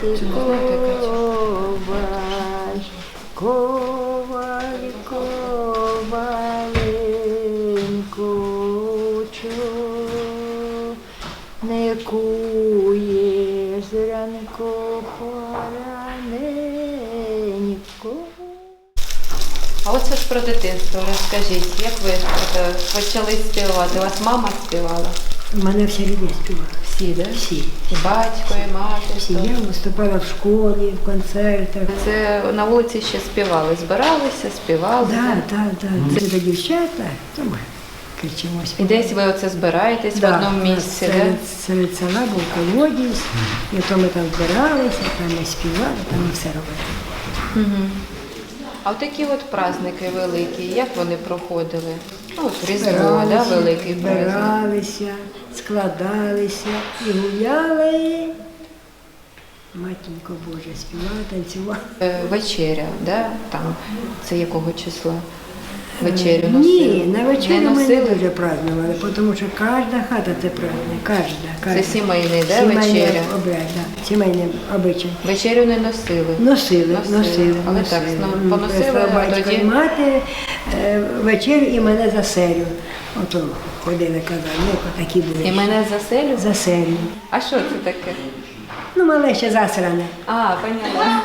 ти коваль, коваль, коваленьку, чо не куєш зранку пораненько. А оце ж про дитинство. Розкажіть, як ви е, почали співати? У вас мама співала? У мене вся рідня співала. Всі, да? Всі. І батько, і мати. Всі. Я виступала в школі, в концертах. Це на вулиці ще співали. Збиралися, співали. Так, так, так. Це до дівчата, то ми кричимо. І десь ви оце збираєтесь в одному місці, да? серед, серед села був колодязь, і то ми там збиралися, там ми співали, там ми все робили. Угу. А от такі от праздники великі, як вони проходили? Ну, Різдво, да, Збиралися, великий праздник. збиралися, складалися і гуляли. Матінко Боже, співала, танцювала. Е, Вечеря, да? Там, це якого числа? Вечерю носили? Ні, на вечерю ми не дуже празднували, тому що кожна хата це праздник, кожна, кожна. Це сімейний, да, вечеря? обряд, да, сімейний обичай. Вечерю не носили. Носили, Носили. Але носили. так, ну, поносили, а батько тоді? мати е, вечерю і мене за серію. Ото ходили, казали, ну, такі були. І мене заселю? За серію. А що це таке? Ну, мале ще засране. А, поняла.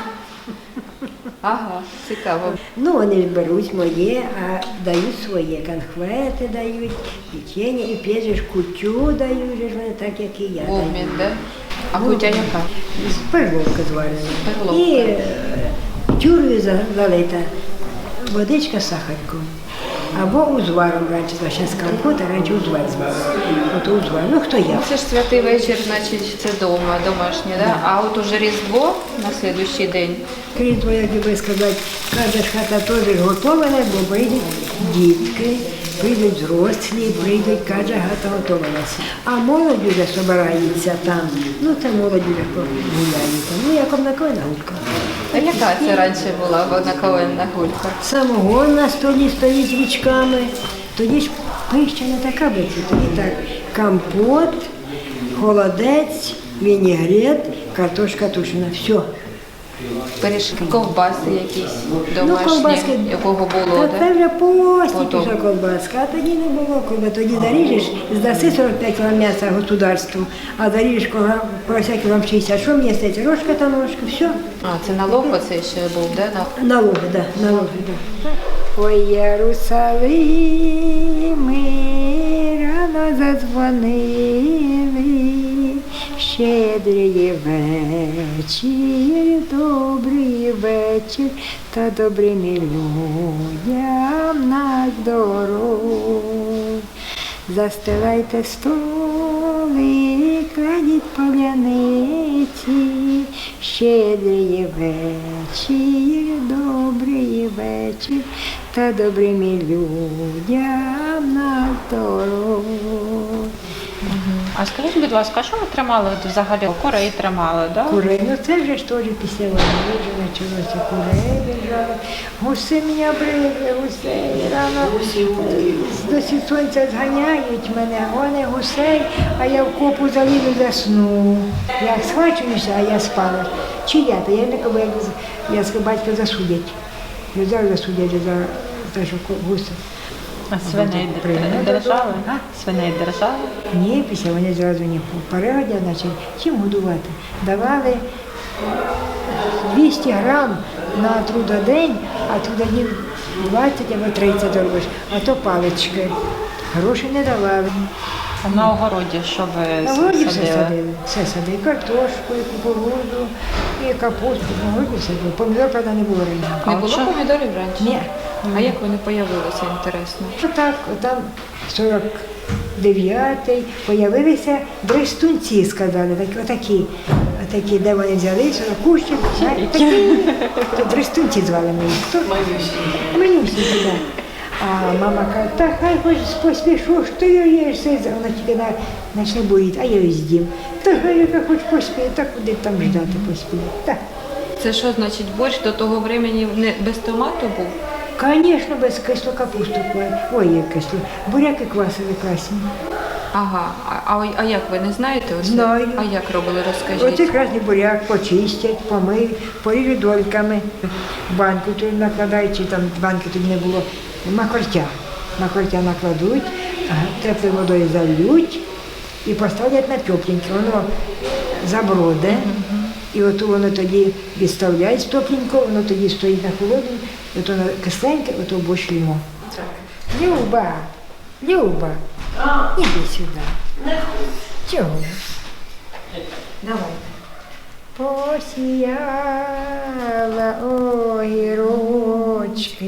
Ага, цікаво. Ну, вони беруть моє, а дають своє. Конхвети дають, печення, і ж кутю дають, ж вони так, як і я. Обмін, да? А кутя яка? Перловка зварена. Перловка. І тюрю залита водичка з сахарком. Або узваром раніше, зараз компот, а раніше узвар звали. От узвар. Ну хто я? Це ж святий вечір, значить, це дома, домашнє, да? А от уже Різдво на слідуючий день. Крім того, як би сказати, кожна хата теж готована, бо прийдуть дітки, прийдуть зрослі, прийдуть, кожна хата готовилася. А молодь вже збирається там. Ну, це молодь вже гуляє там. Ну, як однаковина гулька. А яка це раніше була однаковинна гулька? Самогон на столі стоїть річками. Тоді ж пища не така буде. Тоді так компот, холодець, вінігрет, картошка тушена. Все. Пиріжки, ковбаси якісь домашні, Ну, якого було, Та це вже постійки Потім. вже колбаска, а тоді не було коли. Тоді заріжеш, здаси 45 кг м'яса государству, а заріжеш порося кілограм 60. Що стається? Рожка та ножка, все. А, це налог оцей ще був, да? На... Налоги, да, налоги, да. Ой, Єрусалими рано задзвонили, щедрий вечір, добрий вечір, та добрими людям на здоров. Застилайте столи, кладіть поляниці, щедрий вечір, добрий вечір, та добрими людям на здоров. А скажіть, будь ласка, що ви тримали взагалі? Курей тримали, да? Курей, ну це вже теж після війни вже почалося курей держали. Гуси мене брили, гусей рано до сі- сонця зганяють мене, вони гусей, а я в копу залізу засну. Я схвачуюся, а я спала. Чи я? То я не кажу, я батька засудять. Я зараз засудять за що ко- гуси. А свиней держали? А? Свиней держали? Ні, після вони зразу не перегодя, значить, чим годувати? Давали 200 грам на трудодень, а трудоднів 20 або 30 робиш, а то палички. Гроші не давали. А на огороді що ви На городі все садили? Все садили. І картошку, і кукурудзу, і капусту. На городі садили. Помідор, правда, не було раніше. Не було помідорів раніше? Ні. А як вони появилися, інтересно? Отак, там 49-й появилися дрестунці, сказали, такі, отакі, отакі, де вони взялися, кущик, знаєте, такі, то дрестунці звали ми їх. Хто? Манюсінькі, так. А мама каже, та хай хоч поспішу, що ти їш, вона тільки на, почне боїти, а я її з'їм. Та хай яка хоч поспіє, та куди там ждати поспіє. Так. Це що значить борщ до того времени не без томату був? Звісно, без кислу капусту. Ой, як кислу. Буряки квасили красні. Ага, а, а, а як ви не знаєте? Оце? Знаю. А як робили, розкажіть? Оцей красний буряк почистять, помиють, поріжуть дольками, банку туди накладають, чи там банки тоді не було, макортя. Макортя накладуть, теплою водою зальють і поставлять на тепленьке. Воно заброде, і от воно тоді відставляють з тепленько, воно тоді стоїть на холодному, і от воно кисленьке, ото борщ лімо. Люба, Люба, іди сюди. Чого? Давай. Посіяла огірочки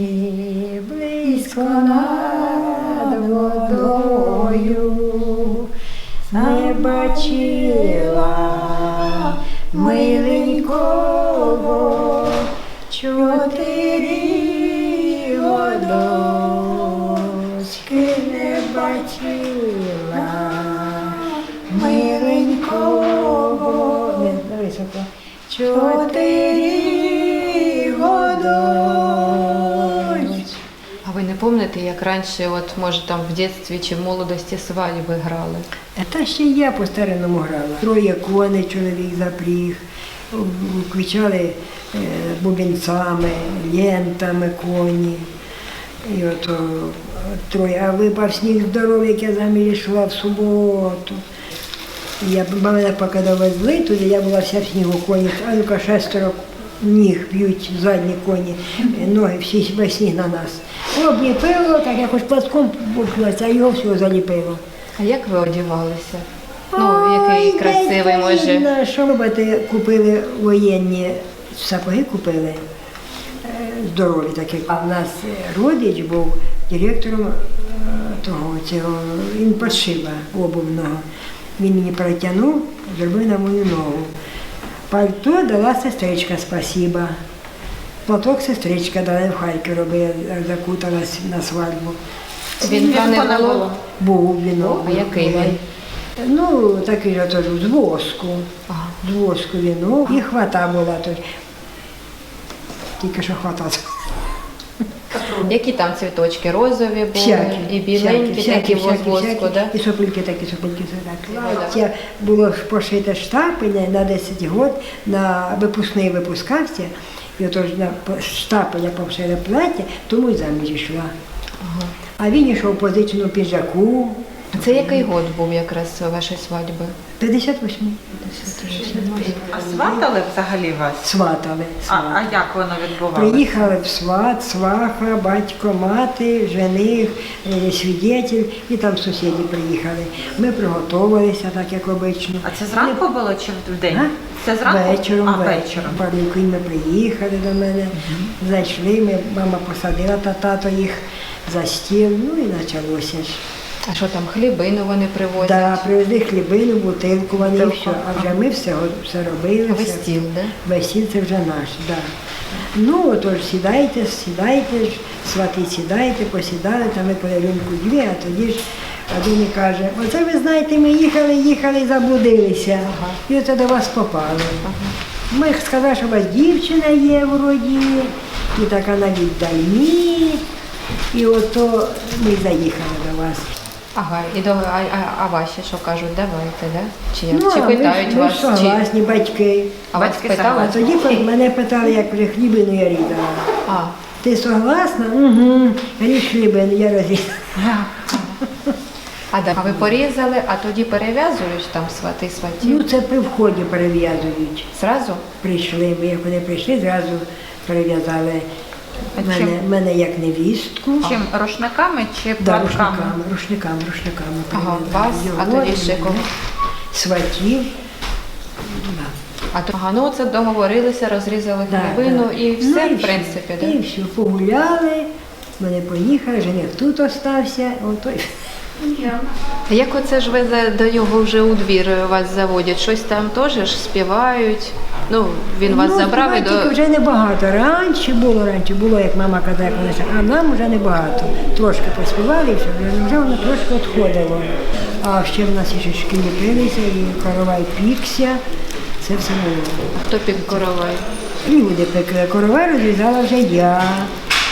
близько над водою, не бачила миленького Пам'ятаєте, як раніше, от може там в дитинстві чи в молодості свадьби грали? Та ще я по старинному грала. Троє коней чоловік запріг, включали е, бубенцями, лентами коні. І от троє, а випав сніг здоровий, як я заміж йшла в суботу. Я мене поки довезли туди, я була вся в снігу коні, а ну-ка шестеро ніг б'ють задні коні, е, ноги всі весь сніг на нас. Обліпило, так якось платком а його всього заліпило. А як ви одягалися? Ну, який Ой, красивий може. Що робити, купили воєнні сапоги купили, е, здорові такі. А в нас е, родич був директором е, того цього, він подшива обувного. Він мені протягнув, зробив на мою ногу. Пальто дала сестричка, спасіба. Платок сестричка дала в Харкові робила, закуталась на свадьбу. Він не було. було. Був він. А який він? Ну, такий же теж з воску. Ага. З воску він. Ну, і хвата була тут. Тільки що хвата. Які там цвіточки? Розові були Всякі. і біленькі, такі з воску, да? І сопельки такі, так. Це було ж пошите штапеля на 10 років, на випускний випускався. Отож на по- штапеля повшили плаття, тому й заміж йшла. А він йшов позичену піджаку. Це який год був якраз вашої свадьби? 58. А сватали взагалі вас? Сватали. А, сватали. а як воно відбувалося? Приїхали в сват, сваха, батько, мати, жених, е, свідетель, і там сусіди приїхали. Ми приготувалися, так як обично. А це зранку було чи в день? А? Це зранку? Вечором, а, вечором. вечором. Ми приїхали до мене, зайшли, ми, мама посадила та тато їх за стіл, ну і почалося ж. А що там, хлібину вони привозять? Да, привезли хлібину, бутилку, вони все. А вже ми все, все робили. Все. стіл, да? Весіль це вже наш, да. Ну, отож, сідайте, сідайте свати сідайте, посідали, там ми ринку дві, а тоді ж один і каже, оце ви знаєте, ми їхали, їхали і заблудилися. І оце до вас попали. Ми сказали, що у вас дівчина є вроді, і така на віддальні. І ото ми заїхали до вас. Ага, і до, а, а, а ваші що кажуть, давайте, да? Чи, як? чи питають ми вас? Чи... согласні, батьки. А вас Батьки питали? А тоді коли мене питали, як вже хлібину я різала. А, Ти согласна? Угу. Ріж хлібину, я розрізала. а, да. а ви порізали, а тоді перев'язують там свати сватів? Ну, це при вході перев'язують. Зразу? Прийшли, ми як вони прийшли, зразу перев'язали мене, чим? мене як невістку. Чим рушниками чи Да, платками? рушниками, рушниками, рушниками Ага, перев'язали. вас, а Його, тоді ще мене, кого? Сватів. Да. А то ага, ну це договорилися, розрізали Да, хлібину да. і Ну, все, і в принципі, І все, погуляли, мене поїхали, жених тут остався. Ото... й- А Як оце ж ви за- до його вже у двір вас заводять? Щось там теж ж співають? Ну, він вас ну, забрав і до. вже небагато. Раніше було, раніше було, як мама казала, ще, а нам вже небагато. Трошки поспівали, і все, вже- воно трошки відходило. А ще в нас ще шкілі пилися, і коровай пікся. Це все було. Хто пік коровай? Люди пекли. Коровай розрізала вже я.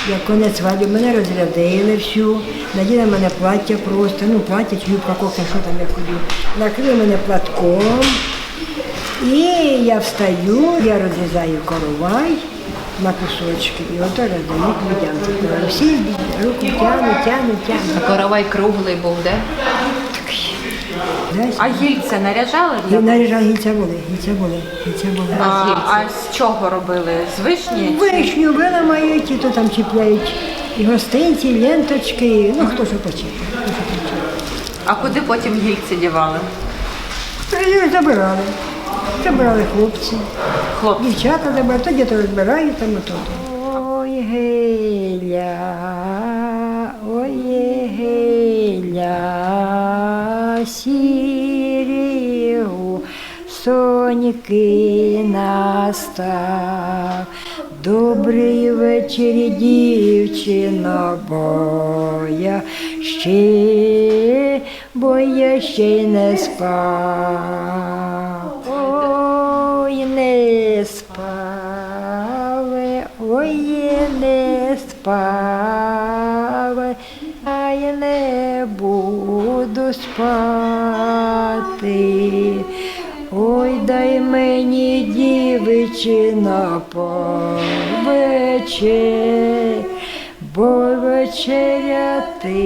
Як конець свадьби, мене розрядили всю, наділи мене плаття просто, ну плаття, чи юбка, кофта, що там я ходив. Накрили мене платком. І я встаю, я розрізаю коровай на кусочки і ото роздаю людям. Всі руку тягнуть, тягнуть, тягнуть. А коровай круглий був, де? Десь. А гільця наряжали? І наріжали гільця були, гільця були, гільця були. А, а з чого робили? З вишні? Вишню виламають, і то там чіпляють і гостинці, і ленточки, ну хто що почепить. А куди потім гільці дівали? Е, Забирали. Забирали хлопці. Хлопці. Дівчата забирали, тоді то розбирають там ото. Ой, геля, ой, геля, сірігу, соньки настав. Добрий вечір, дівчино, бо я ще, бо я ще й не спав. Не а я не буду спати. Ой, дай мені дівчина повече, бо вечеряти.